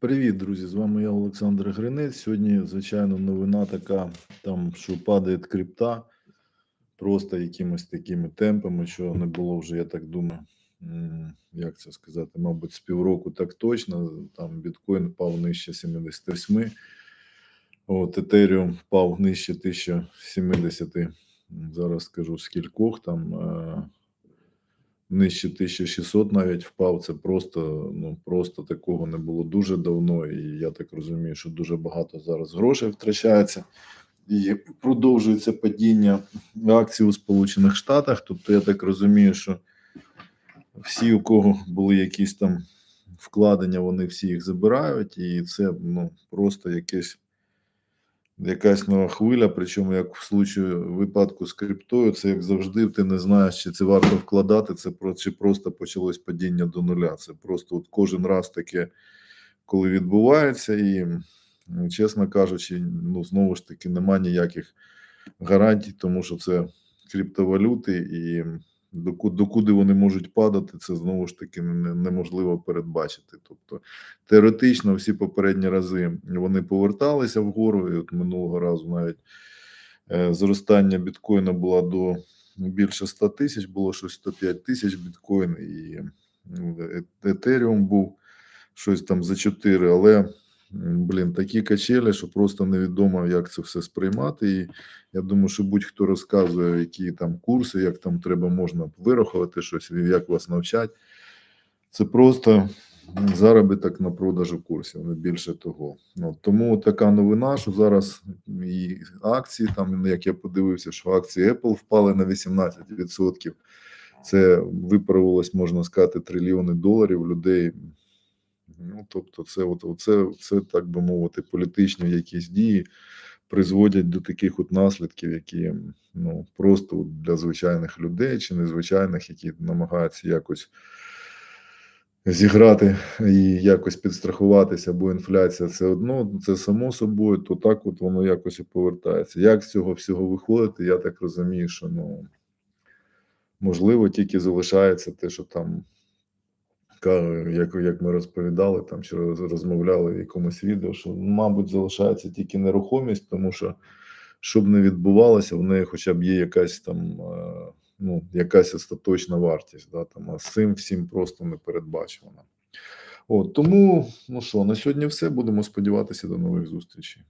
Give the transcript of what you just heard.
Привіт, друзі! З вами я, Олександр Гринець. Сьогодні, звичайно, новина така, там, що падає крипта просто якимись такими темпами, що не було вже, я так думаю, як це сказати, мабуть, з півроку так точно. Там біткоін впав нижче 78, от Етеріум впав нижче 1070. Зараз скажу скількох там. Нижче 1600 навіть впав. Це просто ну просто такого не було дуже давно. І я так розумію, що дуже багато зараз грошей втрачається. І продовжується падіння акцій у Сполучених Штатах. Тобто, я так розумію, що всі, у кого були якісь там вкладення, вони всі їх забирають, і це ну просто якесь. Якась нова хвиля, причому як в случаю випадку з криптою, це як завжди, ти не знаєш, чи це варто вкладати, це чи просто почалось падіння до нуля. Це просто от кожен раз таке, коли відбувається, і чесно кажучи, ну знову ж таки нема ніяких гарантій, тому що це криптовалюти, і докуди вони можуть падати, це знову ж таки неможливо передбачити. Тобто теоретично всі попередні рази вони поверталися вгору. І от минулого разу навіть е, зростання біткоїна було до більше 100 тисяч, було щось 105 тисяч біткоін, і ну, е- етеріум був щось там за 4, але. Блін, такі качелі, що просто невідомо, як це все сприймати. І я думаю, що будь-хто розказує, які там курси, як там треба можна вирахувати щось, як вас навчать. Це просто заробіток на продажу курсів, не більше того. Ну, тому така новина, що зараз і акції, там, ну, як я подивився, що акції Apple впали на 18%. Це виправилось, можна сказати, трильйони доларів людей. Ну, тобто, це, от, оце, це, так би мовити, політичні якісь дії призводять до таких от наслідків, які ну, просто для звичайних людей чи незвичайних, які намагаються якось зіграти і якось підстрахуватися, бо інфляція це одно, це само собою, то так от воно якось і повертається. Як з цього всього виходити, я так розумію, що ну можливо тільки залишається те, що там як, як ми розповідали там чи розмовляли в якомусь відео, що мабуть залишається тільки нерухомість, тому що щоб не відбувалося, в неї хоча б є якась там е, ну якась остаточна вартість. Да, там, а з цим всім просто не передбачувано. От тому, ну що, на сьогодні все. Будемо сподіватися до нових зустрічей.